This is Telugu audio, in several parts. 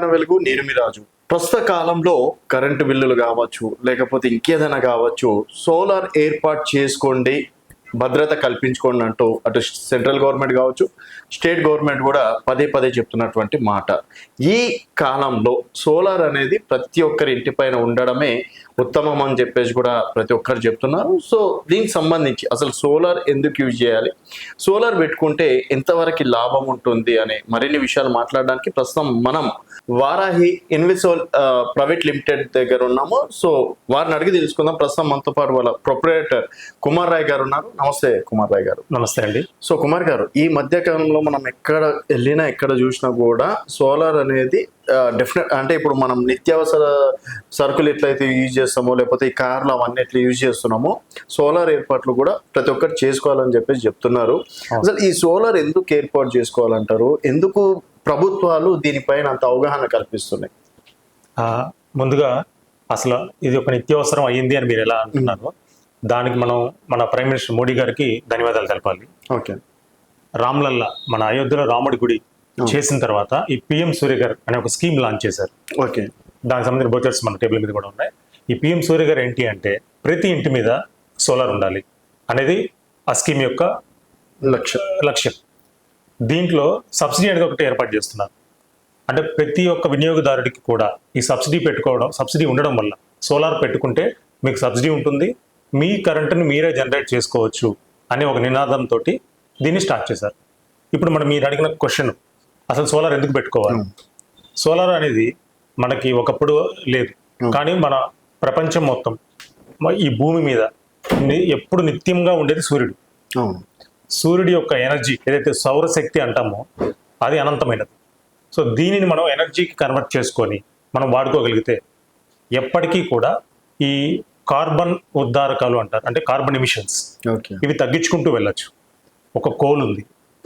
తెలంగాణ వెలుగు నేను రాజు. ప్రస్తుత కాలంలో కరెంటు బిల్లులు కావచ్చు లేకపోతే ఇంకేదైనా కావచ్చు సోలార్ ఏర్పాటు చేసుకోండి భద్రత కల్పించుకోండి అంటూ అటు సెంట్రల్ గవర్నమెంట్ కావచ్చు స్టేట్ గవర్నమెంట్ కూడా పదే పదే చెప్తున్నటువంటి మాట. ఈ కాలంలో సోలార్ అనేది ప్రతి ఒక్కరి ఇంటిపైన ఉండడమే ఉత్తమం అని చెప్పేసి కూడా ప్రతి ఒక్కరు చెప్తున్నారు. సో దీనికి సంబంధించి అసలు సోలార్ ఎందుకు యూజ్ చేయాలి? సోలార్ పెట్టుకుంటే ఎంతవరకు లాభం ఉంటుంది అనే మరిన్ని విషయాలు మాట్లాడడానికి ప్రస్తుతం మనం వారాహి ఇన్విసోల్ ప్రైవేట్ లిమిటెడ్ దగ్గర ఉన్నాము. సో వారిని అడిగి తెలుసుకుందాం. ప్రస్తుతం మనతో పాటు వాళ్ళ ప్రొపరేటర్ కుమార్ రాయ్ గారు ఉన్నారు. నమస్తే కుమార్ రాయ్ గారు. నమస్తే అండి. సో కుమార్ గారు ఈ మధ్య కాలంలో మనం ఎక్కడ వెళ్ళినా ఎక్కడ చూసినా కూడా సోలార్ అనేది డెఫినెట్ అంటే ఇప్పుడు మనం నిత్యావసర సరుకులు ఎట్లయితే యూజ్ చేస్తామో లేకపోతే ఈ కార్లు అవన్నీ ఎట్లా యూజ్ చేస్తున్నామో సోలార్ ఏర్పాట్లు కూడా ప్రతి ఒక్కరు చేసుకోవాలని చెప్పేసి చెప్తున్నారు. అసలు ఈ సోలార్ ఎందుకు ఏర్పాటు చేసుకోవాలంటారు? ఎందుకు ప్రభుత్వాలు దీనిపైన అంత అవగాహన కల్పిస్తున్నాయి? ముందుగా అసలు ఇది ఒక నిత్యావసరం అయ్యింది అని మీరు ఎలా అంటున్నారు దానికి మనం మన ప్రైమ్ మినిస్టర్ మోడీ గారికి ధన్యవాదాలు తెలపాలి. ఓకే. రామ్లల్లా మన అయోధ్యలో రాముడి గుడి చేసిన తర్వాత ఈ పిఎం సూర్యగర్ అనే ఒక స్కీమ్ లాంచ్ చేశారు. ఓకే. దానికి సంబంధించిన బోచర్స్ మన టేబుల్ మీద కూడా ఉన్నాయి. ఈ పిఎం సూర్యగర్ ఏంటి అంటే ప్రతి ఇంటి మీద సోలార్ ఉండాలి అనేది ఆ స్కీమ్ యొక్క లక్ష లక్ష్యం. దీంట్లో సబ్సిడీ అనేది ఒకటి ఏర్పాటు చేస్తున్నారు. అంటే ప్రతి ఒక్క వినియోగదారుడికి కూడా ఈ సబ్సిడీ పెట్టుకోవడం సబ్సిడీ ఉండడం వల్ల సోలార్ పెట్టుకుంటే మీకు సబ్సిడీ ఉంటుంది మీ కరెంటుని మీరే జనరేట్ చేసుకోవచ్చు అనే ఒక నినాదంతో దీన్ని స్టార్ట్ చేశారు. ఇప్పుడు మనం మీరు అడిగిన క్వశ్చన్ అసలు సోలార్ ఎందుకు పెట్టుకోవాలి? సోలార్ అనేది మనకి ఒకప్పుడు లేదు. కానీ మన ప్రపంచం మొత్తం ఈ భూమి మీద ఎప్పుడు నిత్యంగా ఉండేది సూర్యుడు. సూర్యుడి యొక్క ఎనర్జీ ఏదైతే సౌరశక్తి అంటామో అది అనంతమైనది. సో దీనిని మనం ఎనర్జీకి కన్వర్ట్ చేసుకొని మనం వాడుకోగలిగితే ఎప్పటికీ కూడా ఈ కార్బన్ ఉద్దారకాలు అంటారు అంటే కార్బన్ ఎమిషన్స్ ఓకే. ఇవి తగ్గించుకుంటూ వెళ్ళొచ్చు. ఒక కోల్ ఉంది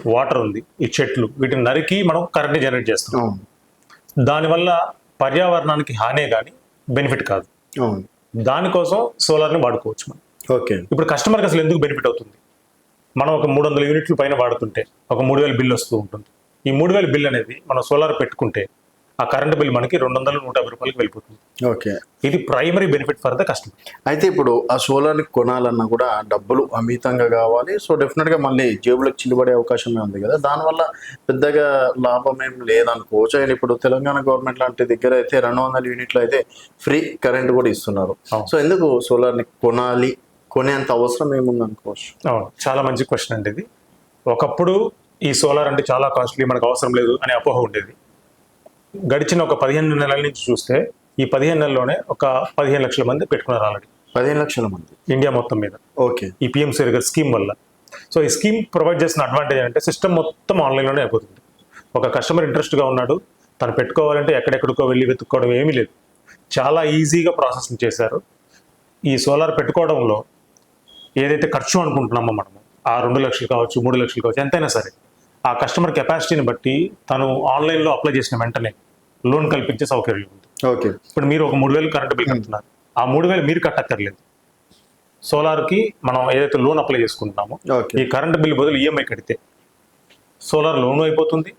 వాటర్ ఉంది ఈ చెట్లు. వీటిని నరికి మనం కరెంట్ జనరేట్ చేస్తాం అవును. దానివల్ల పర్యావరణానికి హానే కానీ బెనిఫిట్ కాదు. దానికోసం సోలార్ని వాడుకోవచ్చు మనం. ఓకే. ఇప్పుడు కస్టమర్కి అసలు ఎందుకు బెనిఫిట్ అవుతుంది? మనం ఒక మూడు వందల యూనిట్లు పైన వాడుతుంటే ఒక మూడు వేల బిల్ వస్తూ ఉంటుంది. ఈ మూడు వేల బిల్ అనేది మనం సోలార్ పెట్టుకుంటే ఆ కరెంట్ బిల్ మనకి రెండు వందల నూట యాభై రూపాయలకి వెళ్ళిపోతుంది. ఓకే. ఇది primary benefit for the customer. అయితే ఇప్పుడు ఆ సోలార్ని కొనాలన్నా కూడా డబ్బులు అమితంగా కావాలి. సో డెఫినెట్గా మళ్ళీ జేబులకు చిల్లుబడే అవకాశమే ఉంది కదా. దానివల్ల పెద్దగా లాభం ఏం లేదనుకోవచ్చు అండ్ ఇప్పుడు తెలంగాణ గవర్నమెంట్ లాంటి దగ్గర అయితే రెండు వందల యూనిట్లు అయితే ఫ్రీ కరెంట్ కూడా ఇస్తున్నారు. సో ఎందుకు సోలార్ని కొనాలి? కొనేంత అవసరం ఏముంది అనుకోవచ్చు? అవును. చాలా మంచి క్వశ్చన్ అండి ఇది. ఒకప్పుడు ఈ సోలార్ అంటే చాలా కాస్ట్లీ మనకు అవసరం లేదు అనే అపోహ ఉండేది. గడిచిన ఒక పదిహేను నెలల నుంచి చూస్తే ఈ పదిహేను నెలల్లోనే ఒక పదిహేను లక్షల మంది పెట్టుకున్నారు ఆల్రెడీ. పదిహేను లక్షల మంది. ఇండియా మొత్తం మీద. ఓకే. ఈ పిఎం సూర్యగర్ స్కీమ్ వల్ల. సో ఈ స్కీమ్ ప్రొవైడ్ చేసిన అడ్వాంటేజ్ అంటే సిస్టమ్ మొత్తం ఆన్లైన్లోనే అయిపోతుంది. ఒక కస్టమర్ ఇంట్రెస్ట్గా ఉన్నాడు తను పెట్టుకోవాలంటే ఎక్కడెక్కడికో వెళ్ళి వెతుక్కోవడం ఏమీ లేదు. చాలా ఈజీగా ప్రాసెస్ చేశారు. ఈ సోలార్ పెట్టుకోవడంలో ఏదైతే ఖర్చు అనుకుంటున్నామో మనము ఆ రెండు లక్షలు కావచ్చు మూడు లక్షలు కావచ్చు ఎంతైనా సరే ఆ కస్టమర్ కెపాసిటీని బట్టి తను ఆన్లైన్లో అప్లై చేసిన వెంటనే లోన్ కల్పించే సౌకర్యం ఉంది. ఓకే. ఇప్పుడు మీరు ఒక మూడు వేలు కరెంట్ బిల్ కడుతున్నారు. ఆ మూడు వేలు మీరు కట్టక్కర్లేదు. సోలార్కి మనం ఏదైతే లోన్ అప్లై చేసుకుంటున్నామో ఈ కరెంట్ బిల్ బదులు ఈఎంఐ కడితే సోలార్ లోన్ అయిపోతుంది.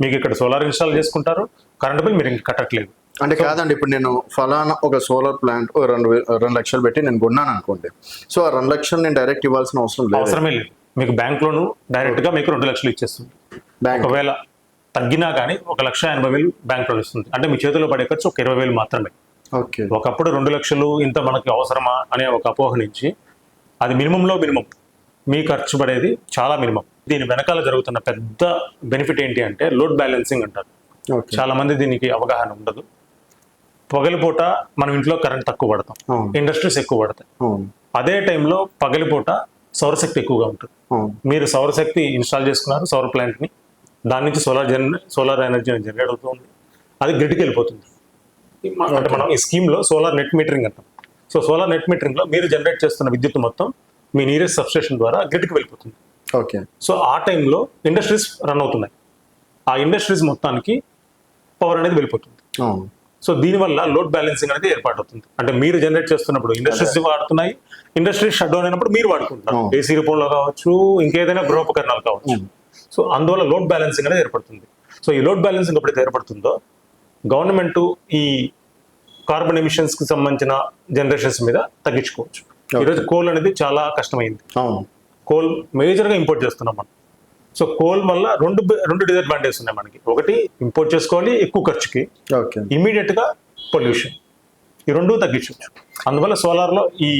మీకు ఇక్కడ సోలార్ ఇన్స్టాల్ చేసుకుంటారు. కరెంట్ బిల్ మీరు ఇంక కట్టట్లేదు. అంటే కాదండి ఇప్పుడు నేను ఫలానా ఒక సోలార్ ప్లాంట్ రెండు రెండు లక్షలు పెట్టి నేను కొన్నాను అనుకోండి. సో ఆ రెండు లక్షలు నేను డైరెక్ట్ ఇవ్వాల్సిన అవసరం లేదు. అవసరమే లేదు. మీకు బ్యాంక్ లోను డైరెక్ట్గా మీకు రెండు లక్షలు ఇచ్చేస్తుంది. ఒకవేళ తగ్గినా కానీ ఒక లక్ష ఎనభై వేలు బ్యాంక్ లోన్ ఇస్తుంది. అంటే మీ చేతిలో పడే ఖర్చు ఒక ఇరవై వేలు మాత్రమే. ఓకే. ఒకప్పుడు రెండు లక్షలు ఇంత మనకి అవసరమా అనే ఒక అపోహ నుంచి అది మినిమంలో మినిమం. మీ ఖర్చు పడేది చాలా మినిమం. దీని వెనకాల జరుగుతున్న పెద్ద బెనిఫిట్ ఏంటి అంటే లోడ్ బ్యాలెన్సింగ్ అంటారు. చాలా మంది దీనికి అవగాహన ఉండదు. పగలిపూట మనం ఇంట్లో కరెంట్ తక్కువ పడతాం. ఇండస్ట్రీస్ ఎక్కువ పడతాయి. అదే టైంలో పగలిపూట సౌరశక్తి ఎక్కువగా ఉంటుంది. మీరు సౌరశక్తి ఇన్స్టాల్ చేసుకున్నారు సౌర ప్లాంట్ని దాని నుంచి సోలార్ జన్ సోలార్ ఎనర్జీ జనరేట్ అవుతుంది. అది గ్రిడ్కి వెళ్ళిపోతుంది. అంటే మనం ఈ స్కీమ్లో సోలార్ నెట్ మీటరింగ్ అంటాం. సో సోలార్ నెట్ మీటరింగ్లో మీరు జనరేట్ చేస్తున్న విద్యుత్ మొత్తం మీ నీరెస్ట్ సబ్స్టేషన్ ద్వారా గ్రిడ్కి వెళ్ళిపోతుంది. ఓకే. సో ఆ టైంలో ఇండస్ట్రీస్ రన్ అవుతున్నాయి. ఆ ఇండస్ట్రీస్ మొత్తానికి పవర్ అనేది వెళ్ళిపోతుంది. సో దీనివల్ల లోడ్ బ్యాలెన్సింగ్ అనేది ఏర్పాటవుతుంది. అంటే మీరు జనరేట్ చేస్తున్నప్పుడు ఇండస్ట్రీస్ వాడుతున్నాయి ఇండస్ట్రీస్ షట్ డౌన్ అయినప్పుడు మీరు వాడుకుంటున్నారు అవును. ఏసీ రూపంలో కావచ్చు ఇంకేదైనా గృహోపకరణాలు కావచ్చు. సో అందువల్ల లోడ్ బ్యాలెన్సింగ్ అనేది ఏర్పడుతుంది. సో ఈ లోడ్ బ్యాలెన్సింగ్ ఎప్పుడైతే ఏర్పడుతుందో గవర్నమెంట్ ఈ కార్బన్ ఎమిషన్స్కి సంబంధించిన జనరేషన్స్ మీద తగ్గించుకోవచ్చు. ఈరోజు కోల్ అనేది చాలా కష్టమైంది. కోల్ మేజర్గా ఇంపోర్ట్ చేస్తున్నాం మనం. సో కోల్ వల్ల రెండు రెండు డిసడ్వాంటేజెస్ ఉన్నాయి మనకి. ఒకటి ఇంపోర్ట్ చేసుకోవాలి ఎక్కువ ఖర్చుకి. ఓకే. ఇమీడియట్గా పొల్యూషన్ ఈ రెండు తగ్గించవచ్చు అందువల్ల సోలార్లో ఈ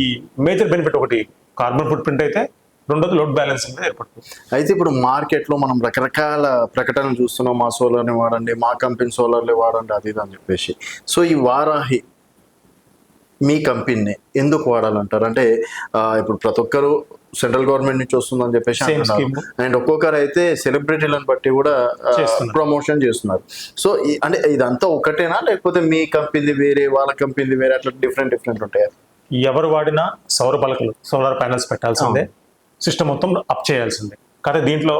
మేజర్ బెనిఫిట్ ఒకటి కార్బన్ ఫుట్ ప్రింట్ అయితే రెండోది లోడ్ బ్యాలెన్స్ అనేది ఏర్పడుతుంది. అయితే ఇప్పుడు మార్కెట్లో మనం రకరకాల ప్రకటనలు చూస్తున్నాం మా సోలార్ని వాడండి మా కంపెనీ సోలార్ని వాడండి అది ఇది అని చెప్పేసి. సో ఈ వారాహి మీ కంపెనీని ఎందుకు వాడాలంటారు? అంటే ఇప్పుడు ప్రతి ఒక్కరు సెంట్రల్ గవర్నమెంట్ నుంచి వస్తుందని చెప్పేసి అంటున్నారు. అండ్ ఒక్కొక్కరు అయితే సెలబ్రిటీలను బట్టి కూడా. ప్రమోషన్ చేస్తున్నారు. సో అంటే ఇదంతా ఒకటేనా? లేకపోతే మీ కంపెనీ వేరే వాళ్ళ కంపెనీ వేరే అట్లా డిఫరెంట్ డిఫరెంట్ ఉంటాయా? ఎవరు వాడినా సౌర పలకలు సోలార్ ప్యానల్స్ పెట్టాల్సిందే. సిస్టమ్ మొత్తం అప్ చేయాల్సిందే. కానీ దీంట్లో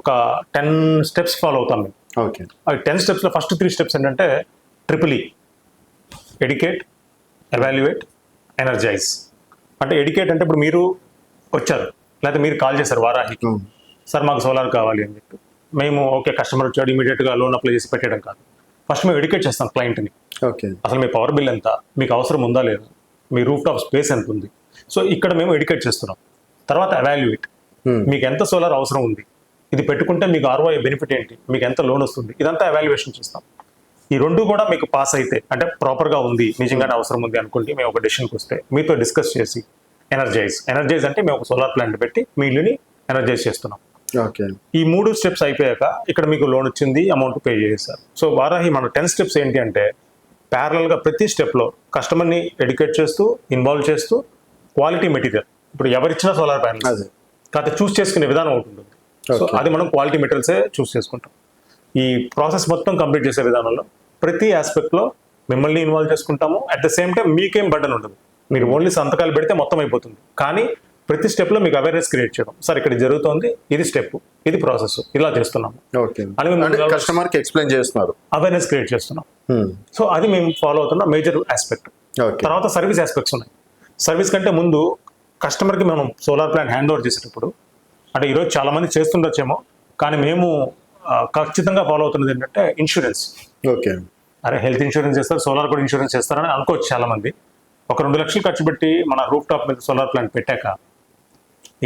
ఒక టెన్ స్టెప్స్ ఫాలో అవుతాం మేము. ఓకే. అవి టెన్ స్టెప్స్లో ఫస్ట్ త్రీ స్టెప్స్ ఏంటంటే triple E. Educate evaluate energize. అంటే ఎడికేట్ అంటే ఇప్పుడు మీరు వచ్చారు. లేకపోతే మీరు కాల్ చేశారు వారాహికి సార్ మాకు సోలార్ కావాలి అని చెప్పి. మేము ఓకే కస్టమర్ వచ్చాడు ఇమీడియట్గా లోన్ అప్లై చేసి పెట్టడం కాదు. ఫస్ట్ మేము ఎడ్యుకేట్ చేస్తాం క్లయింట్ని ఓకే. అసలు మీ పవర్ బిల్ ఎంత? మీకు అవసరం ఉందా లేదా? మీ రూఫ్ టాప్ స్పేస్ ఎంత ఉంది? సో ఇక్కడ మేము ఎడ్యుకేట్ చేస్తున్నాం. తర్వాత అవాల్యుయేట్ మీకు ఎంత సోలార్ అవసరం ఉంది? ఇది పెట్టుకుంటే మీకు ఆర్ఓఐ బెనిఫిట్ ఏంటి? మీకు ఎంత లోన్ వస్తుంది? ఇదంతా అవాల్యుయేషన్ చేస్తాం. ఈ రెండు కూడా మీకు పాస్ అయితే అంటే ప్రాపర్గా ఉంది నిజంగానే అవసరం ఉంది అనుకుంటే మేము ఒక డెసిషన్కి వస్తే మీతో డిస్కస్ చేసి ఎనర్జైజ్ ఎనర్జైజ్ అంటే మేము ఒక సోలార్ ప్లాంట్ పెట్టి మీ ఇల్లుని ఎనర్జైజ్ చేస్తున్నాం. ఓకే. ఈ మూడు స్టెప్స్ అయిపోయాక ఇక్కడ మీకు లోన్ వచ్చింది అమౌంట్ పే చేశారు సో వారాహి మన టెన్ స్టెప్స్ ఏంటి అంటే parallel గా ప్రతి స్టెప్లో కస్టమర్ని ఎడ్యుకేట్ చేస్తూ ఇన్వాల్వ్ చేస్తూ క్వాలిటీ మెటీరియల్ ఇప్పుడు ఎవరిచ్చినా సోలార్ ప్యానల్స్ కాకపోతే చూస్ చేసుకునే విధానం ఒకటి ఉంటుంది. సో. అది మనం క్వాలిటీ మెటీరియల్సే చూస్ చేసుకుంటాం. ఈ ప్రాసెస్ మొత్తం కంప్లీట్ చేసే విధానంలో ప్రతి ఆస్పెక్ట్లో మిమ్మల్ని ఇన్వాల్వ్ చేసుకుంటాము. అట్ ద సేమ్ టైం మీకేం బర్డన్ ఉండదు. మీరు ఓన్లీ సంతకాలు పెడితే మొత్తం అయిపోతుంది. కానీ ప్రతి స్టెప్లో మీకు అవేర్నెస్ క్రియేట్ చేయడం. సార్ ఇక్కడ జరుగుతోంది ఇది స్టెప్ ఇది ప్రాసెస్ ఇలా చేస్తున్నాము. ఓకే. అని కస్టమర్కి ఎక్స్ప్లెయిన్ చేస్తున్నారు. అవేర్నెస్ క్రియేట్ చేస్తున్నాం. సో అది మేము ఫాలో అవుతున్న మేజర్ ఆస్పెక్ట్ ఓకే. తర్వాత సర్వీస్ ఆస్పెక్ట్స్ ఉన్నాయి. సర్వీస్ కంటే ముందు కస్టమర్కి మనం సోలార్ ప్లాంట్ హ్యాండ్ ఓవర్ చేసేటప్పుడు అంటే ఈరోజు చాలా మంది చేస్తుండొచ్చేమో కానీ మేము ఖచ్చితంగా ఫాలో అవుతున్నది ఏంటంటే ఇన్సూరెన్స్ ఓకే. అరే హెల్త్ ఇన్సూరెన్స్ చేస్తారు సోలార్ కూడా ఇన్సూరెన్స్ చేస్తారని అనుకోవచ్చు చాలా మంది ఒక రెండు లక్షలు ఖర్చు పెట్టి మన రూఫ్ టాప్ మీద సోలార్ ప్లాంట్ పెట్టాక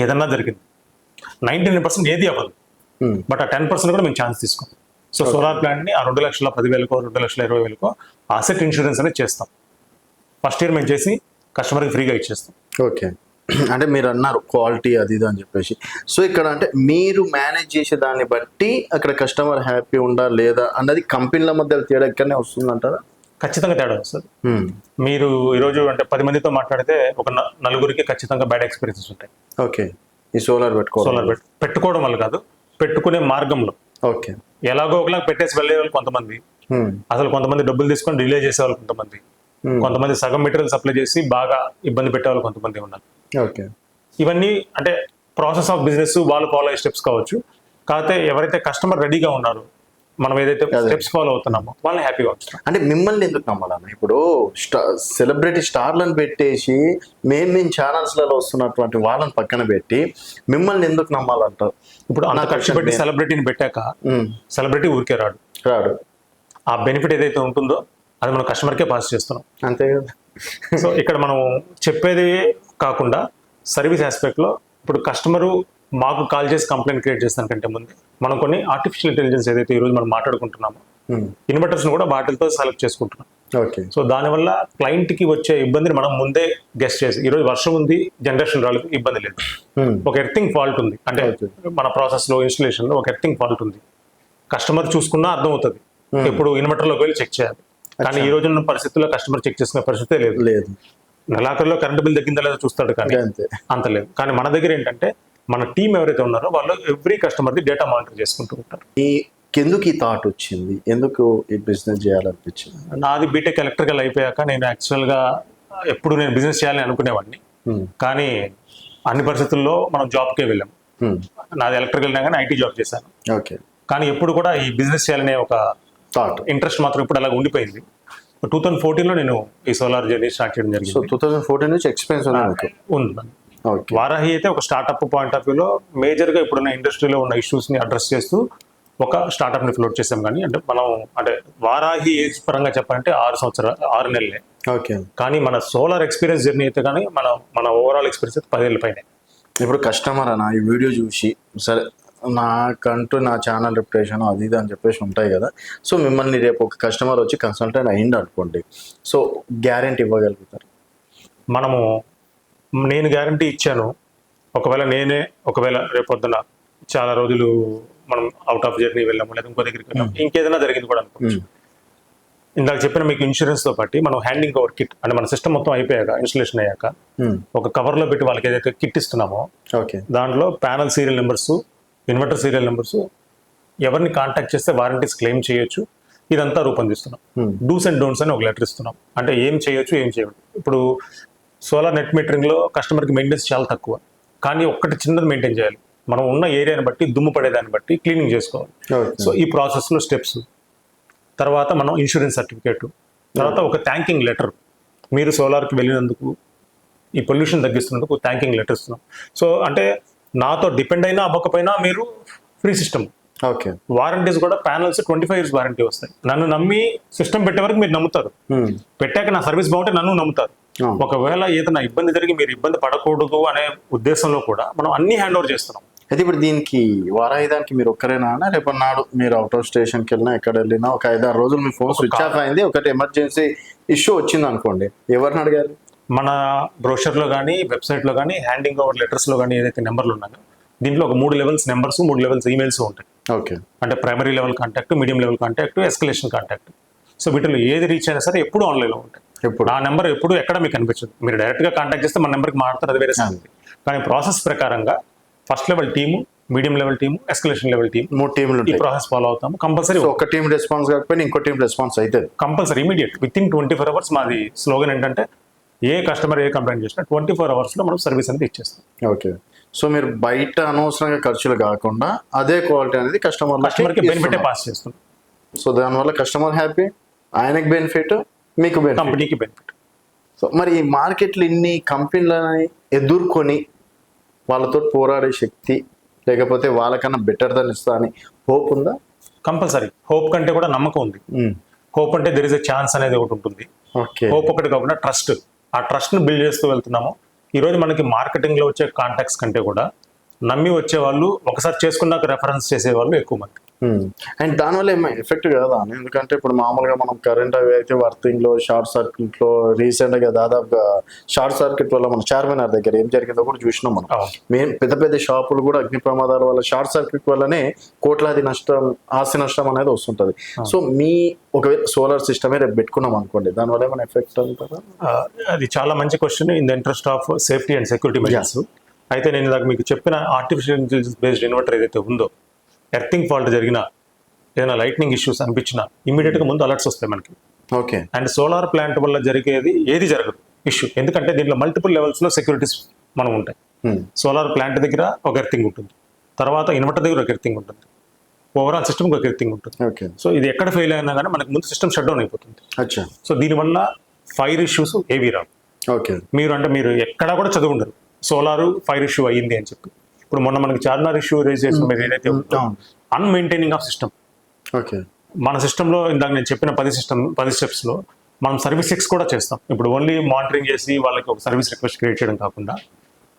ఏదన్నా జరిగింది. నైంటీ నైన్ పర్సెంట్ ఏది అవ్వదు. బట్ ఆ టెన్ పర్సెంట్ కూడా మేము ఛాన్స్ తీసుకోం. సో సోలార్ ప్లాంట్ని ఆ రెండు లక్షల పదివేలకో రెండు లక్షల ఇరవై వేలకో అసెట్ ఇన్సూరెన్స్ అనేది చేస్తాం. ఫస్ట్ ఇయర్ మేము చేసి కస్టమర్కి ఫ్రీగా ఇచ్చేస్తాం. ఓకే అంటే మీరు అన్నారు క్వాలిటీ అది ఇది అని చెప్పేసి. సో ఇక్కడ అంటే మీరు మేనేజ్ చేసే దాన్ని బట్టి అక్కడ కస్టమర్ హ్యాపీ ఉందా లేదా అన్నది కంపెనీల మధ్య తేడా ఇక్కడనే వస్తుందంటారా? ఖచ్చితంగా తేడా వస్తుంది. మీరు ఈరోజు అంటే పది మందితో మాట్లాడితే ఒక నలుగురికి ఖచ్చితంగా బ్యాడ్ ఎక్స్పీరియన్సెస్ ఉంటాయి. ఓకే. ఈ సోలార్ పెట్టుకోవాలి సోలార్ పెట్టు పెట్టుకోవడం వల్ల కాదు పెట్టుకునే మార్గంలో. ఓకే. ఎలాగో ఒకలా పెట్టేసి వెళ్ళే వాళ్ళు కొంతమంది. అసలు కొంతమంది డబ్బులు తీసుకొని డిలే చేసే వాళ్ళు కొంతమంది. కొంతమంది సగం మెటీరియల్ సప్లై చేసి బాగా ఇబ్బంది పెట్టే వాళ్ళు కొంతమంది ఉన్నారు. ఓకే. ఇవన్నీ అంటే ప్రాసెస్ ఆఫ్ బిజినెస్ వాళ్ళు ఫాలో అయ్యే స్టెప్స్ కావచ్చు. కాకపోతే ఎవరైతే కస్టమర్ రెడీగా ఉన్నారో మనం ఏదైతే స్టెప్స్ ఫాలో అవుతున్నామో వాళ్ళని హ్యాపీగా ఉంచుతాం. అంటే మిమ్మల్ని ఎందుకు నమ్మాలన్న ఇప్పుడు సెలబ్రిటీ స్టార్లను పెట్టేసి మెయిన్ మెయిన్ ఛానల్స్లలో వస్తున్నటువంటి వాళ్ళని పక్కన పెట్టి మిమ్మల్ని ఎందుకు నమ్మాలంటారు ఇప్పుడు అంత ఖర్చు పెట్టి సెలబ్రిటీని పెట్టాక సెలబ్రిటీ ఊరికే రాడు. రాడు. ఆ బెనిఫిట్ ఏదైతే ఉంటుందో అది మనం కస్టమర్కే పాస్ చేస్తున్నాం. అంతే కదా. సో ఇక్కడ మనం చెప్పేది కాకుండా సర్వీస్ ఆస్పెక్ట్లో ఇప్పుడు కస్టమరు మాకు కాల్ చేసి కంప్లైంట్ క్రియేట్ చేస్తాను కంటే ముందు మనం కొన్ని ఆర్టిఫిషియల్ ఇంటెలిజెన్స్ ఏదైతే ఈరోజు మనం మాట్లాడుకుంటున్నామో ఉమ్, ఇన్వర్టర్స్ని కూడా వాటితో సెలెక్ట్ చేసుకుంటున్నాం. ఓకే సో దానివల్ల క్లయింట్కి వచ్చే ఇబ్బందిని మనం ముందే గెస్ట్ చేసి ఈరోజు వర్షం ఉంది జనరేషన్ రాలేదు ఇబ్బంది లేదు. ఉమ్, ఒక ఎర్తింగ్ ఫాల్ట్ ఉంది. అంటే. మన ప్రాసెస్లో ఇన్స్టలేషన్లో ఒక ఎర్తింగ్ ఫాల్ట్ ఉంది. కస్టమర్ చూసుకున్నా అర్థమవుతుంది. ఇప్పుడు ఇన్వర్టర్లోకి వెళ్ళి చెక్ చేయాలి. కానీ ఈ రోజున్న పరిస్థితుల్లో కస్టమర్ చెక్ చేసుకునే పరిస్థితే లేదు. లేదు. నెలాఖరులో కరెంట్ బిల్ తగ్గిందా లేదో చూస్తాడు కానీ అంతే. అంత లేదు. కానీ మన దగ్గర ఏంటంటే మన టీం ఎవరైతే ఉన్నారో వాళ్ళు ఎవ్రీ కస్టమర్ది డేటా మానిటర్ చేసుకుంటూ ఉంటారు. ఈ ఎందుకు ఈ థాట్ వచ్చింది? ఎందుకు ఈ బిజినెస్ చేయాలనిపించింది? నాది బీటెక్ ఎలక్ట్రికల్ అయిపోయాక నేను యాక్చువల్గా ఎప్పుడు నేను బిజినెస్ చేయాలని అనుకునేవాడిని. ఉమ్, కానీ అన్ని పరిస్థితుల్లో మనం జాబ్కే వెళ్ళాం. ఉమ్, నాది ఎలక్ట్రికల్ కానీ ఐటీ జాబ్ చేశాను. ఓకే కానీ ఎప్పుడు కూడా ఈ బిజినెస్ చేయాలనే ఒక థాట్ ఇంట్రెస్ట్ మాత్రం ఇప్పుడు అలా ఉండిపోయింది. టూ థౌసండ్ ఫోర్టీన్లో నేను ఈ సోలార్ జర్నీ స్టార్ట్ చేయడం సో జరిగింది. టూ థౌజండ్ ఫోర్టీన్ నుంచి ఎక్స్పీరియన్స్ ఉంది. వారాహి అయితే ఒక స్టార్ట్అప్ పాయింట్ ఆఫ్ వ్యూలో మేజర్గా ఇప్పుడున్న ఇండస్ట్రీలో ఉన్న ఇష్యూస్ని అడ్రస్ చేస్తూ ఒక startup ని ఫ్లోట్ చేసాం కానీ అంటే మనం అంటే వారాహి ఏజ్ పరంగా చెప్పాలంటే ఆరు సంవత్సరాలు ఆరు నెలలే. ఓకే. కానీ మన సోలార్ ఎక్స్పీరియన్స్ జర్నీ అయితే కానీ మన మన ఓవరాల్ ఎక్స్పీరియన్స్ అయితే పదేళ్ళ పైన. ఇప్పుడు కస్టమర్ అన్న ఈ వీడియో చూసి సరే నాకంటూ నా ఛానల్ రిప్యుటేషన్ అది ఇది అని చెప్పేసి ఉంటాయి కదా. సో మిమ్మల్ని రేపు ఒక కస్టమర్ వచ్చి కన్సల్టెంట్ అయ్యింది అనుకోండి. సో గ్యారెంటీ ఇవ్వగలుగుతారు. మనము నేను గ్యారంటీ ఇచ్చాను. ఒకవేళ నేనే ఒకవేళ రేపొద్దున చాలా రోజులు మనం అవుట్ ఆఫ్ జర్నీ వెళ్ళాము లేదా ఇంకో దగ్గరికి వెళ్ళాము ఇంకేదైనా జరిగింది కూడా అనుకో మ్మ్. ఇందాక చెప్పిన మీకు ఇన్సూరెన్స్తో పాటు మనం హ్యాండింగ్ ఓవర్ కిట్ అంటే మన సిస్టమ్ మొత్తం అయిపోయాక ఇన్స్టలేషన్ అయ్యాక మ్మ్. ఒక కవర్లో పెట్టి వాళ్ళకి ఏదైతే కిట్ ఇస్తున్నామో ఓకే దాంట్లో panel serial numbers inverter serial numbers ఎవరిని కాంటాక్ట్ చేస్తే వారంటీస్ క్లెయిమ్ చేయొచ్చు. ఇదంతా రూపొందిస్తున్నాం. Hmm. డూస్ అండ్ డోంట్స్ అని ఒక లెటర్ ఇస్తున్నాం. అంటే ఏం చేయొచ్చు ఏం చేయకూడదు. ఇప్పుడు సోలార్ నెట్ మీటరింగ్లో కస్టమర్కి మెయింటెనెన్స్ చాలా తక్కువ. కానీ ఒక్కటి చిన్నది మెయింటైన్ చేయాలి. మనం ఉన్న ఏరియాని బట్టి దుమ్ము పడేదాన్ని బట్టి క్లీనింగ్ చేసుకోవాలి. సో ఈ ప్రాసెస్లో స్టెప్స్. తర్వాత మనం ఇన్సూరెన్స్ సర్టిఫికేట్. తర్వాత ఒక థ్యాంకింగ్ లెటర్. మీరు సోలార్కి వెళ్ళినందుకు ఈ పొల్యూషన్ తగ్గిస్తున్నందుకు థ్యాంకింగ్ లెటర్ ఇస్తున్నాం. సో అంటే నాతో డిపెండ్ అయినా అవ్వకపోయినా మీరు ఫ్రీ సిస్టమ్. ఓకే. వారంటీస్ కూడా panels twenty five years warranty వస్తాయి. నన్ను నమ్మి సిస్టమ్ పెట్టే వరకు మీరు నమ్ముతారు. మ్మ్. పెట్టాక నా సర్వీస్ బాగుంటే నన్ను నమ్ముతారు. ఒకవేళ ఏదైనా ఇబ్బంది జరిగి మీరు ఇబ్బంది పడకూడదు అనే ఉద్దేశంలో కూడా మనం అన్ని హ్యాండ్ ఓవర్ చేస్తున్నాం. అయితే ఇప్పుడు దీనికి వారాయిదానికి మీరు ఒక్కరేనా అన్న రేపు నాడు మీరు అవుట్ ఆఫ్ స్టేషన్కి వెళ్ళినా ఎక్కడ వెళ్ళినా ఒక ఐదారు రోజులు మీ ఫోన్ స్విచ్ ఆఫ్ అయింది ఒకటి ఎమర్జెన్సీ ఇష్యూ వచ్చింది అనుకోండి ఎవరిని అడగాలి మన బ్రోషర్లో కానీ వెబ్సైట్లో కానీ హ్యాండింగ్ ఓవర్ లెటర్స్లో కానీ ఏదైతే నెంబర్లు ఉన్నాయో దీంట్లో ఒక మూడు లెవెల్స్ నెంబర్స్ మూడు లెవెల్స్ ఈమెయిల్స్ ఉంటాయి. ఓకే. అంటే primary level contact medium level contact escalation contact. So వీటిలో ఏది రీచ్ అయినా సరే ఎప్పుడు ఆన్లైన్లో ఉంటాయి. ఎప్పుడు ఆ నెంబర్ ఎప్పుడు ఎక్కడ మీకు కనిపించదు మీరు డైరెక్ట్గా కాంటాక్ట్ చేస్తే మన నెంబర్కి మాట్లాడతారు అది వేరే సంగతి. కానీ ప్రాసెస్ ప్రకారంగా first level team medium level team escalation level team మూడు టీంలు ఈ ప్రాసెస్ ఫాలో అవుతాము. కంపల్సరీ ఒక టీం రెస్పాన్స్ కాకపోయినా ఇంకో టీం రెస్పాన్స్ అవుతుంది compulsory immediate. Within twenty four hours మాది స్లోగన్ ఏంటంటే ఏ కస్టమర్ ఏ కంప్లైంట్ చేసినా ట్వంటీ ఫోర్ అవర్స్లో మనం సర్వీస్ అనేది ఇచ్చేస్తాం. ఓకే. సో మీరు బయట అనవసరంగా ఖర్చులు కాకుండా అదే క్వాలిటీ అనేది కస్టమర్ కస్టమర్కి బెనిఫిట్ పాస్ చేస్తాం సో దానివల్ల కస్టమర్ హ్యాపీ ఆయనకి బెనిఫిట్ మీకు కంపెనీకి బెనిఫిట్ సో మరి ఈ మార్కెట్లో ఇన్ని కంపెనీలని ఎదుర్కొని వాళ్ళతో పోరాడే శక్తి లేకపోతే వాళ్ళకన్నా బెటర్ దాన్ని ఇస్తా అని హోప్ ఉందా? కంపల్సరీ హోప్ కంటే కూడా నమ్మకం ఉంది. హోప్ అంటే దెర్ ఇస్ ఎ ఛాన్స్ అనేది ఒకటి ఉంటుంది. ఓకే హోప్ ఒకటి కాకుండా ట్రస్ట్ ఆ ట్రస్ట్ని బిల్డ్ చేస్తూ వెళ్తున్నాము. ఈ రోజు మనకి మార్కెటింగ్లో వచ్చే కాంటాక్ట్స్ కంటే కూడా నమ్మి వచ్చే వాళ్ళు ఒకసారి చేసుకున్నాక రెఫరెన్స్ చేసే వాళ్ళు ఎక్కువ మంది. అండ్ దానివల్ల ఏమో ఎఫెక్ట్ కాదా అని ఎందుకంటే ఇప్పుడు మామూలుగా మనం కరెంట్ అవి అయితే వర్తింగ్లో షార్ట్ సర్క్యూట్లో రీసెంట్గా దాదాపుగా షార్ట్ సర్క్యూట్ వల్ల మన చార్మినార్ దగ్గర ఏం జరిగిందో కూడా చూసినాం మనం. మేము పెద్ద పెద్ద షాపులు కూడా అగ్ని ప్రమాదాల వల్ల షార్ట్ సర్క్యూట్ వల్లనే కోట్లాది నష్టం ఆస్తి నష్టం అనేది వస్తుంటది. సో మీ ఒకవేళ సోలార్ సిస్టమే రేపు పెట్టుకున్నాం అనుకోండి దానివల్ల ఏమైనా ఎఫెక్ట్ అవుతుందా ఆ, అది చాలా మంచి question in the interest of safety and security measures అయితే నేను ఇందాక మీకు చెప్పిన ఆర్టిఫిషియల్ ఇంటెలిజెన్స్ బేస్డ్ ఇన్వర్టర్ ఏదైతే ఉందో ఎర్తింగ్ ఫాల్ట్ జరిగినా ఏదైనా లైట్నింగ్ ఇష్యూస్ అనిపించినా ఇమీడియట్గా ముందు అలర్ట్స్ వస్తాయి మనకి. ఓకే. అండ్ సోలార్ ప్లాంట్ వల్ల జరిగేది ఏది జరగదు ఇష్యూ ఎందుకంటే దీంట్లో మల్టిపుల్ లెవెల్స్లో సెక్యూరిటీస్ మనం ఉంటాయి. సోలార్ ప్లాంట్ దగ్గర ఒక ఎర్తింగ్ ఉంటుంది. తర్వాత ఇన్వర్టర్ దగ్గర ఒక ఎర్తింగ్ ఉంటుంది. ఓవరాల్ సిస్టమ్ ఒక ఎర్తింగ్ ఉంటుంది. ఓకే. సో ఇది ఎక్కడ ఫెయిల్ అయినా కానీ మనకి ముందు సిస్టమ్ షట్ డౌన్ అయిపోతుంది. అచ్చా. సో దీనివల్ల ఫైర్ ఇష్యూస్ ఏవి రావు. ఓకే. మీరు అంటే మీరు ఎక్కడా కూడా చదువు ఉండరు సోలార్ ఫైర్ ఇష్యూ అయ్యింది అని చెప్పి. ఇప్పుడు మొన్న మనకి చార్మినార్ ఇష్యూ రేజ్ చేసిన మీరు ఏదైతే అవును. Unmaintaining of system. ఓకే. మన సిస్టంలో ఇందాక నేను చెప్పిన పది సిస్టమ్ పది స్టెప్స్లో మనం సర్వీస్ చెక్స్ కూడా చేస్తాం. ఇప్పుడు ఓన్లీ మానిటరింగ్ చేసి వాళ్ళకి ఒక సర్వీస్ రిక్వెస్ట్ క్రియేట్ చేయడం కాకుండా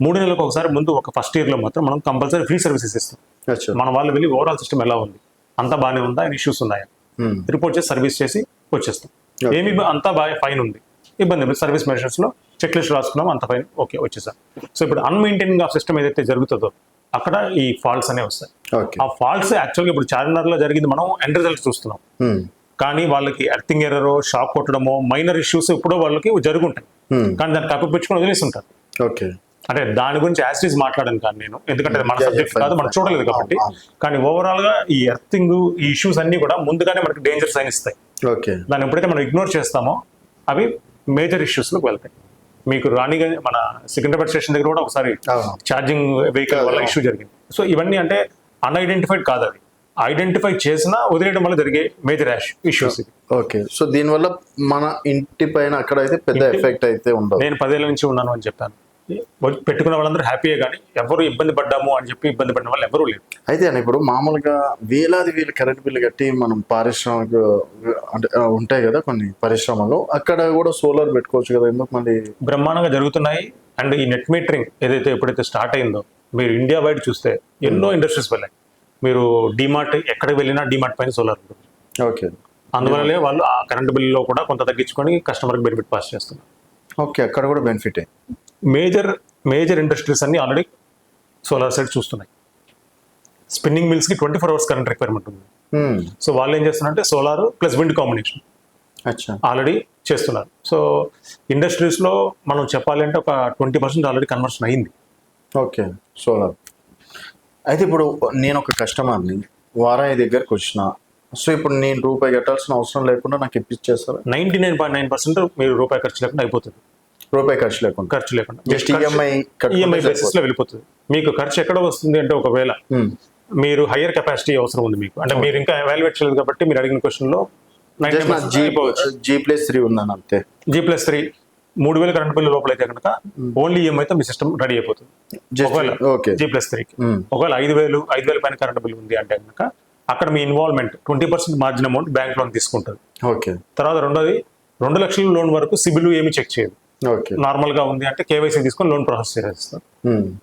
మూడు నెలలకు ఒకసారి ముందు ఒక ఫస్ట్ ఇయర్లో మాత్రం మనం కంపల్సరీ ఫ్రీ సర్వీసెస్ ఇస్తాం మన వాళ్ళు వెళ్ళి ఓవరాల్ సిస్టమ్ ఎలా ఉంది? అంతా బాగానే ఉందా? ఇష్యూస్ ఉన్నాయా? Hmm. రిపోర్ట్ చేసి సర్వీస్ చేసి వచ్చేస్తాం. ఏమి అంతా బాగా ఫైన్ ఉంది. ఇబ్బంది సర్వీస్ మెషర్స్లో చెక్ లిస్ట్ రాసుకున్నాం అంత ఫైన్. ఓకే వచ్చేసాం. సో ఇప్పుడు అన్మెయింటైనింగ్ ఆఫ్ సిస్టమ్ ఏదైతే జరుగుతుందో అక్కడ ఈ ఫాల్ట్స్ అనేవి వస్తాయి. ఓకే. ఆ ఫాల్ట్స్ యాక్చువల్గా ఇప్పుడు చార్మినార్లో జరిగింది మనం ఎండ్ రిజల్ట్ చూస్తున్నాం. కానీ వాళ్ళకి ఎర్తింగ్ ఎర్రరో షాక్ కొట్టడమో మైనర్ ఇష్యూస్ ఎప్పుడో వాళ్ళకి జరుగుంటాయి. కానీ దాన్ని కప్పిపుచ్చుకొని వదిలేసి ఉంటారు ఓకే. అంటే దాని గురించి యాస్టీస్ మాట్లాడను కానీ నేను. ఎందుకంటే మన సబ్జెక్ట్ కాదు మనం. చూడలేదు కాబట్టి. కానీ ఓవరాల్గా ఈ ఎర్తింగ్ ఈ ఇష్యూస్ అన్ని కూడా ముందుగానే మనకి డేంజర్ సైన్ ఇస్తాయి. ఓకే. దాన్ని ఎప్పుడైతే మనం ఇగ్నోర్ చేస్తామో అవి మేజర్ ఇష్యూస్లోకి వెళ్తాయి. మీకు రాణిగంజ్ మన సికింద్రాబాద్ స్టేషన్ దగ్గర కూడా ఒకసారి. ఛార్జింగ్ వెహికల్ వల్ల ఇష్యూ జరిగింది. సో ఇవన్నీ అంటే అన్ఐడెంటిఫైడ్ కాదు అది. ఐడెంటిఫై చేసినా వదిలేయడం వల్ల జరిగే మేజర్ ఇష్యూస్ ఇది. ఓకే. సో దీనివల్ల మన ఇంటి పైన అక్కడైతే పెద్ద ఎఫెక్ట్ అయితే ఉండదు. నేను పదేళ్ళ నుంచి ఉన్నాను అని చెప్పాను. పెట్టుకున్న వాళ్ళందరూ హ్యాపీయే కానీ ఎవరు ఇబ్బంది పడ్డాము అని చెప్పి ఇబ్బంది పడిన వాళ్ళు ఎవరూ లేరు. అయితే అన్న ఇప్పుడు మామూలుగా వేలాది వేలు కరెంట్ బిల్లు కట్టి మనం పారిశ్రామిక అంటే ఉంటాయి కదా కొన్ని పరిశ్రమలు అక్కడ కూడా సోలార్ పెట్టుకోవచ్చు కదా ఎందుకు మళ్ళీ? బ్రహ్మాండంగా జరుగుతున్నాయి. అండ్ ఈ నెట్ మీటరింగ్ ఏదైతే ఎప్పుడైతే స్టార్ట్ అయిందో మీరు ఇండియా వైడ్ చూస్తే ఎన్నో ఇండస్ట్రీస్ వెళ్ళాయి. మీరు డిమార్ట్ ఎక్కడికి వెళ్ళినా డిమార్ట్ పైన సోలార్ ఉంటుంది. ఓకే. అందువల్లే వాళ్ళు ఆ కరెంట్ బిల్లులో కూడా కొంత తగ్గించుకొని కస్టమర్కి బెనిఫిట్ పాస్ చేస్తున్నారు. ఓకే అక్కడ కూడా బెనిఫిట్. మేజర్ మేజర్ ఇండస్ట్రీస్ అన్ని ఆల్రెడీ సోలార్ సైడ్ చూస్తున్నాయి. Spinning మిల్స్కి twenty four hours current requirement ఉంది. సో వాళ్ళు ఏం చేస్తున్నారంటే సోలార్ ప్లస్ విండ్ కాంబినేషన్ అచ్చా. ఆల్రెడీ చేస్తున్నారు. సో ఇండస్ట్రీస్లో మనం చెప్పాలి అంటే ఒక ట్వంటీ పర్సెంట్ ఆల్రెడీ కన్వర్షన్ అయింది. ఓకే సోలార్ అయితే ఇప్పుడు నేను ఒక కస్టమర్ని వారాయి దగ్గరకు వచ్చిన. సో ఇప్పుడు నేను రూపాయి కట్టాల్సిన అవసరం లేకుండా నాకు ఇప్పించేస్తారా ninety nine point nine percent మీరు రూపాయి ఖర్చు లేకుండా అయిపోతుంది. రూపాయి ఖర్చు లేకుండా. ఖర్చు లేకుండా. జస్ట్ ఈఎంఐ ఈఎంఐ బేసిస్లో వెళ్ళిపోతుంది. మీకు ఖర్చు ఎక్కడ వస్తుంది అంటే ఒకవేళ మీరు హయ్యర్ కెపాసిటీ అవసరం ఉంది మీకు. అంటే మీరు ఇంకా ఎవాల్యుయేట్ చేయలేదు కాబట్టి మీరు అడిగిన క్వశ్చన్లో జీ ప్లస్ త్రీ ఉందని అంతే. జీ ప్లస్ త్రీ మూడు వేల కరెంట్ బిల్లు లోపల అయితే కనుక ఓన్లీ ఈఎంఐతో మీ సిస్టమ్ రెడీ అయిపోతుంది. ఒకవేళ జీ ప్లస్ త్రీకి ఒకవేళ ఐదు వేలు ఐదు వేల పైన కరెంట్ బిల్ ఉంది అంటే కనుక అక్కడ మీ involvement twenty percent margin amount bank loan తీసుకుంటుంది. ఓకే తర్వాత రెండోది రెండు లక్షల లోన్ వరకు సిబిల్ ఏమి చెక్ చేయదు. నార్మల్గా ఉంది అంటే కేవైసీ తీసుకొని లోన్ ప్రాసెస్ చేసేస్తారు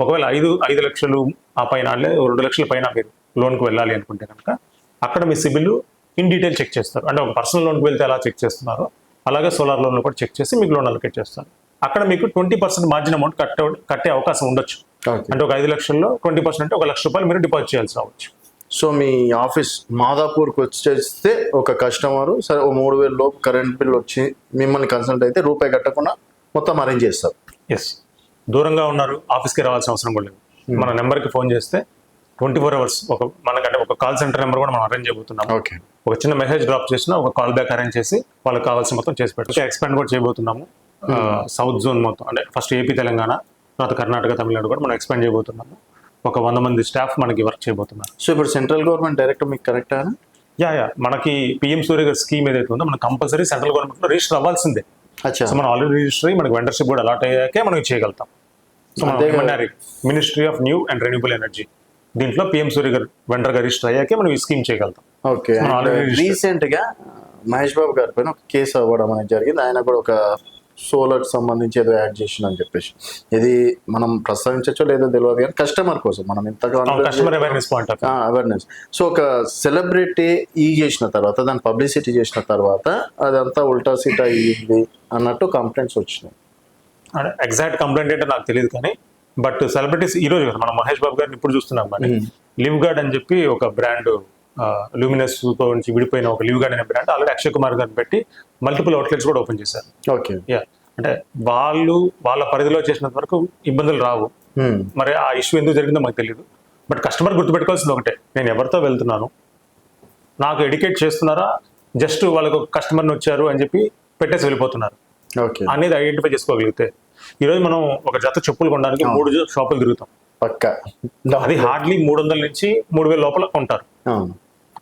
ఒకవేళ ఐదు ఐదు లక్షలు ఆ పైన రెండు లక్షల పైన మీరు లోన్కి వెళ్ళాలి అనుకుంటే కనుక అక్కడ మీ సిబిల్ ఇన్ డీటెయిల్ చెక్ చేస్తారు. అంటే ఒక పర్సనల్ లోన్కి వెళ్తే ఎలా చెక్ చేస్తున్నారో అలాగే సోలార్ లోన్లో కూడా చెక్ చేసి మీకు లోన్ అలొకేట్ చేస్తారు. అక్కడ మీకు ట్వంటీ పర్సెంట్ మార్జిన్ అమౌంట్ కట్టే కట్టే అవకాశం ఉండొచ్చు. అంటే ఒక ఐదు లక్షల్లో ట్వంటీ పర్సెంట్ అంటే ఒక లక్ష రూపాయలు మీరు డిపాజిట్ చేయాల్సి రావచ్చు. సో మీ ఆఫీస్ మాదాపూర్కి వచ్చేస్తే ఒక కస్టమర్ సరే ఓ మూడు వేల లోపు కరెంట్ బిల్ వచ్చి మిమ్మల్ని కన్సల్ట్ అయితే రూపాయి కట్టకుండా మొత్తం అరేంజ్ చేస్తారు. ఎస్ దూరంగా ఉన్నారు ఆఫీస్కి రావాల్సిన అవసరం కూడా లేదు. మన నెంబర్కి ఫోన్ చేస్తే ట్వంటీ ఫోర్ అవర్స్ ఒక మనకంటే ఒక కాల్ సెంటర్ నెంబర్ కూడా మనం అరేంజ్ చేయబోతున్నాం ఓకే ఒక చిన్న మెసేజ్ డ్రాప్ చేసిన ఒక కాల్ బ్యాక్ అరేంజ్ చేసి వాళ్ళకి కావాల్సిన మొత్తం చేసి పెట్టచ్చు ఎక్స్పాండ్ కూడా చేయబోతున్నాము. సౌత్ జోన్ మొత్తం అంటే ఫస్ట్ ఏపీ తెలంగాణ తర్వాత కర్ణాటక తమిళనాడు కూడా మనం ఎక్స్పాండ్ చేయబోతున్నాము. ఒక వంద మంది స్టాఫ్ మనకి వర్క్ చేయబోతున్నారు. సో ఇప్పుడు సెంట్రల్ గవర్నమెంట్ డైరెక్ట్ మీకు కరెక్టా యా యా. మనకి పిఎం సూర్య గారి స్కీమ్ ఏదైతే ఉందో మనకి కంపల్సరీ సెంట్రల్ గవర్నమెంట్లో రిజిస్టర్ అవ్వాల్సిందే. సో మనం ఆల్రెడీ రిజిస్టర్ అయ్యి మనకి వెండర్షిప్ కూడా అలాట్ అయ్యాకే మనం చేయగలుగుతాం. సో. మనం ministry of new and renewable energy దీంట్లో పిఎం సూర్య గారు వెండర్గా రిజిస్టర్ అయ్యాకే మనం ఈ స్కీమ్ చేయగలుగుతాం. ఓకే. రీసెంట్గా మహేష్ బాబు గారి పైన ఒక కేసు అవ్వడం అనేది జరిగింది. ఆయన కూడా ఒక సోలార్ సంబంధించి ఏదో యాడ్ చేసిన అని చెప్పేసి. ఇది మనం ప్రస్తావించచ్చో లేదో తెలియదు కానీ కస్టమర్ కోసం మనం ఇంతగా కస్టమర్ అవేర్నెస్ అవేర్నెస్ సో ఒక సెలబ్రిటీ ఈ చేసిన తర్వాత దాని పబ్లిసిటీ చేసిన తర్వాత అదంతా ఉల్టా సీటా అయ్యింది. అన్నట్టు కంప్లైంట్స్ వచ్చినాయి. ఎగ్జాక్ట్ కంప్లైంట్ అంటే నాకు తెలియదు కానీ బట్ సెలబ్రిటీస్ ఈ రోజు కదా మనం మహేష్ బాబు గారిని ఇప్పుడు చూస్తున్నాం మరి. లివ్ గార్డ్ అని చెప్పి ఒక బ్రాండ్ లూమినస్తో నుంచి విడిపోయిన ఒక లివ్ గార్డ్ అనే బ్రాండ్ ఆల్రెడీ అక్షయ్ కుమార్ గారిని పెట్టి మల్టిపుల్ అవుట్లెట్స్ కూడా ఓపెన్ చేశారు. ఓకే. యా అంటే వాళ్ళు వాళ్ళ పరిధిలో చేసినంత వరకు ఇబ్బందులు రావు. మరి ఆ ఇష్యూ ఎందుకు జరిగిందో మాకు తెలియదు బట్ కస్టమర్ గుర్తుపెట్టుకోవాల్సింది ఒకటే. నేను ఎవరితో వెళ్తున్నాను? నాకు ఎడ్యుకేట్ చేస్తున్నారా? జస్ట్ వాళ్ళకు కస్టమర్ని వచ్చారు అని చెప్పి పెట్టేసి వెళ్ళిపోతున్నారు. ఓకే. అనేది ఐడెంటిఫై చేసుకోగలిగితే ఈరోజు మనం ఒక జత చెప్పులు కొనడానికి మూడు షాపులు తిరుగుతాం. పక్క. అది హార్డ్లీ మూడు వందల నుంచి మూడు వేల లోపల కొంటారు. అవును.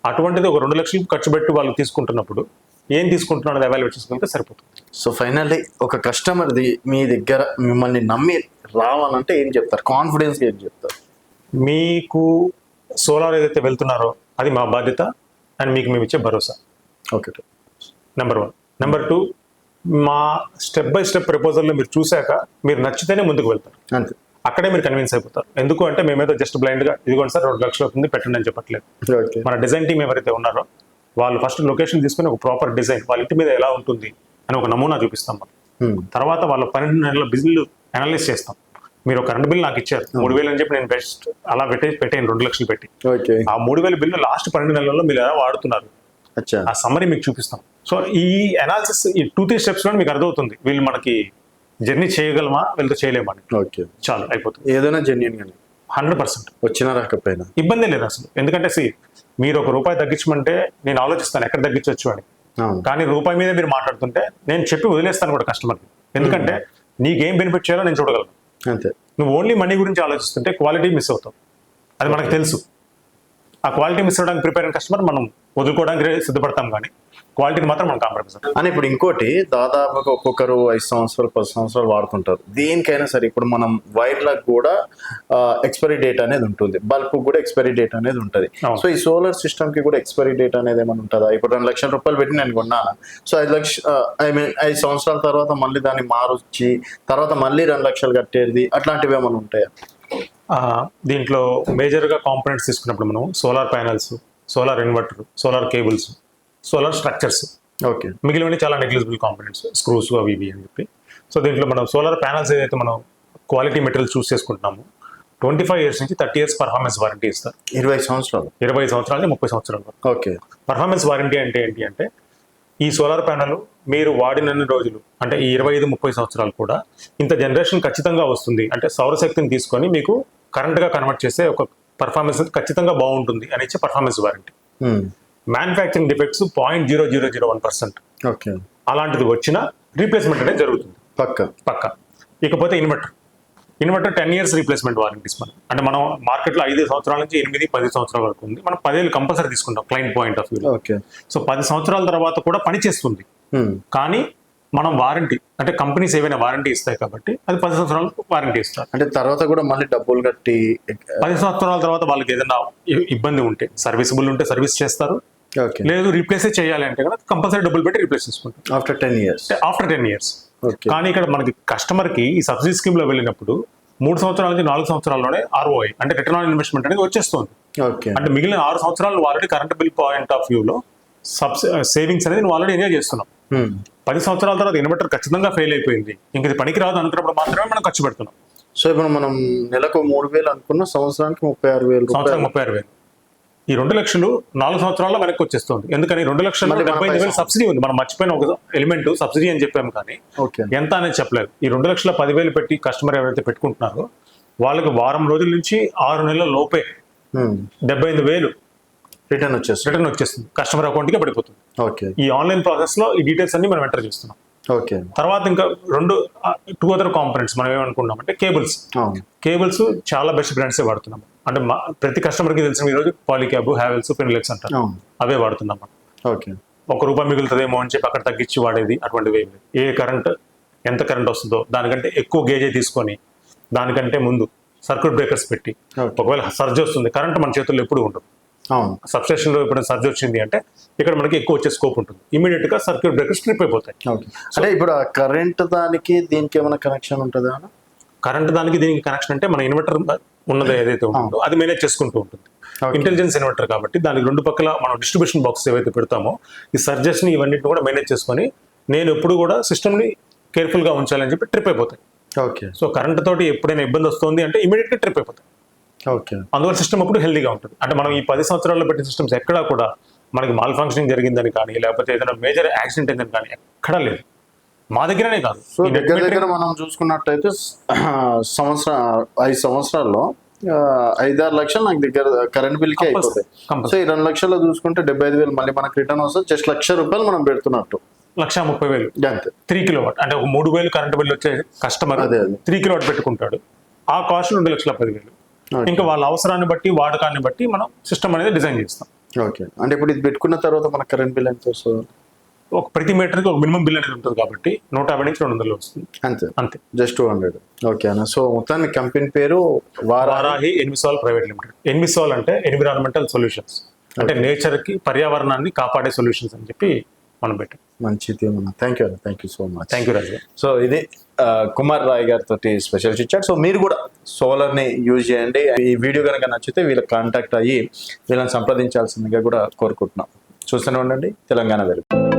అటువంటిది ఒక రెండు లక్షలు ఖర్చు పెట్టి వాళ్ళు తీసుకుంటున్నప్పుడు ఏం తీసుకుంటున్నాడు అనేది అవాల్యుయేట్ చేసుకోగలిగితే సరిపోతుంది. సో ఫైనల్లీ ఒక కస్టమర్ది మీ దగ్గర మిమ్మల్ని నమ్మి రావాలంటే ఏం చెప్తారు? కాన్ఫిడెన్స్ ఏం చెప్తారు? మీకు సోలార్ ఏదైతే వెళ్తున్నారో అది మా బాధ్యత అండ్ మీకు మేము ఇచ్చే భరోసా. Okay. Number one number two మా స్టెప్ బై స్టెప్ ప్రపోజల్లో మీరు చూశాక మీరు నచ్చితేనే ముందుకు వెళ్తారు. అంతే. అక్కడే మీరు కన్విన్స్ అయిపోతారు. ఎందుకు అంటే మేమేదో జస్ట్ బ్లైండ్గా ఇదిగోండి సార్ రెండు లక్షలు అవుతుంది పెట్టండి అని చెప్పట్లేదు. మన డిజైన్ టీం ఎవరైతే ఉన్నారో వాళ్ళు ఫస్ట్ లొకేషన్ తీసుకుని ఒక ప్రాపర్ డిజైన్ వాళ్ళ ఇంటి మీద ఎలా ఉంటుంది అని ఒక నమూనా చూపిస్తాం మనం. తర్వాత వాళ్ళ పన్నెండు నెలల బిల్ అనలైజ్ చేస్తాం. మీరు ఒక కరెంట్ బిల్ నాకు ఇచ్చారు. మూడు వేలు అని చెప్పి నేను బెస్ట్ అలా పెట్టే పెట్టాను రెండు లక్షలు పెట్టి. ఓకే. ఆ మూడు వేల బిల్లు లాస్ట్ పన్నెండు నెలల్లో మీరు ఎలా వాడుతున్నారు? ఆ సమ్మరీ మీకు చూపిస్తాం. సో ఈ అనాలిసిస్ ఈ టూ త్రీ స్టెప్స్లో మీకు అర్థమవుతుంది. వీళ్ళు మనకి జర్నీ చేయగలమా వీళ్ళతో చేయలేమా? ఓకే. చాలు అయిపోతుంది. ఏదైనా జెన్యున్ గానే హండ్రెడ్ పర్సెంట్. వచ్చినా రాకపోయినా. ఇబ్బంది లేదు అసలు. ఎందుకంటే సి మీరు ఒక రూపాయి తగ్గించమంటే నేను ఆలోచిస్తాను ఎక్కడ తగ్గించవచ్చు అని. కానీ రూపాయి మీద మీరు మాట్లాడుతుంటే నేను చెప్పి వదిలేస్తాను కూడా కస్టమర్కి ఎందుకంటే నీకేం బెనిఫిట్ చేయాలో నేను చూడగలను. అంతే. నువ్వు ఓన్లీ మనీ గురించి ఆలోచిస్తుంటే క్వాలిటీ మిస్ అవుతావు. అది మనకు తెలుసు. ఆ క్వాలిటీ మిస్ అవ్వడానికి ప్రిపేర్ అయిన కస్టమర్ మనం వదులుకోవడానికి సిద్ధపడతాం కానీ క్వాలిటీని మాత్రం మనం కాంప్రమైజ్. అని ఇప్పుడు ఇంకోటి దాదాపుగా ఒక్కొక్కరు ఐదు సంవత్సరాలు పది సంవత్సరాలు వాడుతుంటారు. దేనికైనా సరే ఇప్పుడు మనం వైర్లకు కూడా ఎక్స్పైరీ డేట్ అనేది ఉంటుంది. బల్బ్ కూడా ఎక్స్పైరీ డేట్ అనేది ఉంటుంది. సో ఈ సోలార్ సిస్టమ్కి కూడా ఎక్స్పైరీ డేట్ అనేది ఏమైనా ఉంటుందా? ఇప్పుడు రెండు లక్షల రూపాయలు పెట్టి నేను కొన్నాను. సో ఐదు లక్ష ఐ మీన్ ఐదు సంవత్సరాల తర్వాత మళ్ళీ దాన్ని మారొచ్చి తర్వాత మళ్ళీ రెండు లక్షలు కట్టేది అట్లాంటివి ఏమైనా ఉంటాయా? దీంట్లో మేజర్గా కాంపోనెంట్స్ తీసుకున్నప్పుడు మనం solar panels solar inverter solar cables solar structures. Okay. మిగిలినవి చాలా నెగ్లిజిబుల్ కాంపోనెంట్స్ స్క్రూస్ అవి ఇవి అని చెప్పి. సో దీంట్లో మనం సోలార్ ప్యానల్స్ ఏదైతే మనం క్వాలిటీ మెటీరియల్ చూస్ చేసుకుంటున్నాము ట్వంటీ ఫైవ్ ఇయర్స్ నుంచి థర్టీ ఇయర్స్ పర్ఫార్మెన్స్ వారంటీ ఇస్తారు. ఇరవై సంవత్సరాలు. ఇరవై సంవత్సరాల ముప్పై సంవత్సరాల ఓకే. పర్ఫార్మెన్స్ వారంటీ అంటే ఏంటి అంటే ఈ సోలార్ ప్యానల్ మీరు వాడినన్ని రోజులు అంటే ఈ ఇరవై ఐదు ముప్పై సంవత్సరాలు కూడా ఇంత జనరేషన్ ఖచ్చితంగా వస్తుంది. అంటే సౌరశక్తిని తీసుకొని మీకు కరెంట్గా కన్వర్ట్ చేసే ఒక పర్ఫార్మెన్స్ ఖచ్చితంగా బాగుంటుంది అని ఇచ్చే performance warranty manufacturing defects point zero zero zero one percent okay అలాంటిది వచ్చినా రీప్లేస్మెంట్ అనేది జరుగుతుంది. పక్క. పక్క. ఇకపోతే inverter inverter ten years replacement warranties మనం అంటే మనం మార్కెట్లో ఐదు సంవత్సరాల నుంచి ఎనిమిది పది సంవత్సరాల వరకు ఉంది. మనం పదేళ్ళు కంపల్సరీ తీసుకుంటాం client point of view okay so పది సంవత్సరాల తర్వాత కూడా పని చేస్తుంది కానీ మనం వారంటీ అంటే కంపెనీస్ ఏవైనా వారంటీ ఇస్తాయి కాబట్టి అది పది సంవత్సరాలు వారంటీ ఇస్తారు. అంటే తర్వాత కూడా మళ్ళీ డబ్బులు కట్టి పది సంవత్సరాల తర్వాత వాళ్ళకి ఏదైనా ఇబ్బంది ఉంటే సర్వీసబుల్ ఉంటే సర్వీస్ చేస్తారు. ఓకే. లేదు రీప్లేసే చేయాలి అంటే కనుక కంపల్సరీ డబ్బులు పెట్టి రీప్లేస్ చేసుకుంటారు. After ten years after ten years okay. కానీ ఇక్కడ మనకి కస్టమర్కి ఈ సబ్సిడీ స్కీమ్లో వెళ్ళినప్పుడు మూడు సంవత్సరాల నుంచి నాలుగు సంవత్సరాల్లోనే ఆర్ఓఐ అంటే రిటర్న్ ఆన్ ఇన్వెస్ట్మెంట్ అనేది వచ్చేస్తుంది. ఓకే. అంటే మిగిలిన ఆరు సంవత్సరాలు already current bill point of వ్యూలో సబ్ సేవింగ్స్ అనేది నువ్వు ఆల్రెడీ ఎంజాయ్ చేస్తున్నావు. పది సంవత్సరాల తర్వాత ఇన్వర్టర్ ఖచ్చితంగా ఫెయిల్ అయిపోయింది. ఇంక ఇది పనికి రాదు అనుకున్నప్పుడు మాత్రమే మనం ఖర్చు పెడుతున్నాం. సో ఇప్పుడు మనం నెలకు మూడు వేలు అనుకున్న సంవత్సరానికి ముప్పై ఆరు వేలు సంవత్సరం రూపాయలు ముప్పై ఆరు వేలు. ఈ రెండు లక్షలు నాలుగు సంవత్సరాల్లో వెనక్కి వచ్చేస్తుంది. ఎందుకని? రెండు లక్షలు డెబ్బై ఐదు వేలు సబ్సిడీ ఉంది. మనం మర్చిపోయిన ఒక ఎలిమెంట్ సబ్సిడీ అని చెప్పాము కానీ ఓకే. ఎంత అనేది చెప్పలేదు. ఈ రెండు లక్షల పదివేలు పెట్టి కస్టమర్ ఎవరైతే పెట్టుకుంటున్నారో వాళ్ళకి వారం రోజుల నుంచి ఆరు నెలల లోపే డెబ్బై ఐదు వేలు రిటర్న్ వచ్చేస్తుంది. రిటర్న్ వచ్చేస్తుంది. కస్టమర్ అకౌంట్కి పడిపోతుంది. ఓకే ఈ ఆన్లైన్ ప్రాసెస్లో ఈ డీటెయిల్స్ అన్ని మనం ఎంటర్ చేస్తున్నాం. ఓకే తర్వాత ఇంకా రెండు టూ అదర్ కాంపనెంట్స్ మనం ఏమనుకున్నాం అంటే కేబుల్స్ కేబుల్స్ చాలా బెస్ట్ బ్రాండ్స్ వాడుతున్నాం. అంటే మా- ప్రతి కస్టమర్కి తెలిసిన ఈరోజు పాలిక్యాబ్ హ్యావెల్స్ పెన్లెక్స్ అంటారు. అవే వాడుతున్నాం మనం. ఓకే ఒక రూపాయి మిగులుతుందేమో అని చెప్పి అక్కడ తగ్గించి వాడేది అటువంటివి ఏమి. ఏ కరెంట్ ఎంత కరెంట్ వస్తుందో దానికంటే ఎక్కువ గేజే తీసుకొని దానికంటే ముందు సర్క్యూట్ బ్రేకర్స్ పెట్టి. ఒకవేళ సర్జ్ వస్తుంది కరెంట్ మన చేతుల్లో ఎప్పుడు ఉండదు. అవును. సబ్స్టేషన్లో ఇప్పుడు సర్జ్ వచ్చింది అంటే ఇక్కడ మనకి ఎక్కువ వచ్చే స్కోప్ ఉంటుంది. ఇమీడియట్గా సర్క్యూట్ బ్రేకర్స్ ట్రిప్ అయిపోతాయి అంటే ఇప్పుడు కరెంట్ దానికి దీనికి ఏమైనా కనెక్షన్ ఉంటుందా? కరెంట్ దానికి దీనికి కనెక్షన్ అంటే మన ఇన్వర్టర్ ఉన్నది ఏదైతే ఉంటుందో అది మేనేజ్ చేసుకుంటూ ఉంటుంది. ఇంటెలిజెన్స్ ఇన్వర్టర్ కాబట్టి దానికి రెండు పక్కల మనం డిస్ట్రిబ్యూషన్ బాక్స్ ఏవైతే పెడతామో ఈ సర్జెస్ని ఇవన్నిటిని కూడా మేనేజ్ చేసుకొని నేను ఎప్పుడు కూడా సిస్టమ్ని కేర్ఫుల్గా ఉంచాలని చెప్పి ట్రిప్ అయిపోతాయి. ఓకే సో కరెంట్ తోటి ఎప్పుడైనా ఇబ్బంది వస్తుంది అంటే ఇమీడియట్గా ట్రిప్ అయిపోతాయి. ఓకే. అందువల్ల సిస్టమ్ అప్పుడు హెల్దీగా ఉంటుంది. అంటే మనం ఈ పది సంవత్సరాల్లో పెట్టిన సిస్టమ్స్ ఎక్కడా కూడా మనకి మాల్ ఫంక్షనింగ్ జరిగిందని కానీ లేకపోతే ఏదైనా మేజర్ యాక్సిడెంట్ అయిందని కానీ ఎక్కడా లేదు. మా దగ్గరనే కాదు. సో దగ్గర దగ్గర మనం చూసుకున్నట్టయితే సంవత్సరం ఐదు సంవత్సరాల్లో ఐదారు లక్షలు నాకు దగ్గర కరెంట్ బిల్కి అయిపోతాయి. సో ఈ రెండు లక్షలు చూసుకుంటే డెబ్బై ఐదు వేలు మళ్ళీ మనకి రిటర్న్ వస్తుంది. జస్ట్ లక్ష రూపాయలు మనం పెడుతున్నట్టు. లక్ష ముప్పై వేలు. త్రీ కిలో వాట్ అంటే ఒక మూడు వేలు కరెంట్ బిల్ వచ్చే కస్టమర్ అదే. త్రీ కిలో వాట్ పెట్టుకుంటాడు. ఆ కాస్ట్ రెండు లక్షల పదివేలు. ఇంకా వాళ్ళ అవసరాన్ని బట్టి వాడకాన్ని బట్టి మనం సిస్టమ్ అనేది డిజైన్ చేస్తాం. ఓకే అంటే ఇప్పుడు ఇది పెట్టుకున్న తర్వాత మన కరెంట్ బిల్ ఎంత వస్తుంది? ఒక ప్రతి మీటర్కి ఒక మినిమం బిల్ అనేది ఉంటుంది కాబట్టి నూట యాభై నుంచి రెండు వందలు వస్తుంది. అంతే. అంతే. జస్ట్ టూ హండ్రెడ్ ఓకే అన్న. సో మొత్తాన్ని కంపెనీ పేరు వారా Varahi Envisol private limited. Envisol అంటే ఎన్విరాన్మెంటల్ సొల్యూషన్స్. అంటే నేచర్కి పర్యావరణాన్ని కాపాడే సొల్యూషన్స్ అని చెప్పి మనం పెట్టాం. మంచిది thank you thank you so much thank you Raju so ఇది కుమార్ రాయ్ గారితో స్పెషల్ చిచ్చాడు సో మీరు కూడా సోలార్ని యూజ్ చేయండి. ఈ వీడియో కనుక నచ్చితే వీళ్ళకి కాంటాక్ట్ అయ్యి వీళ్ళని సంప్రదించాల్సిందిగా కూడా కోరుకుంటున్నాం. చూస్తూనే ఉండండి. తెలంగాణ వెలుగు.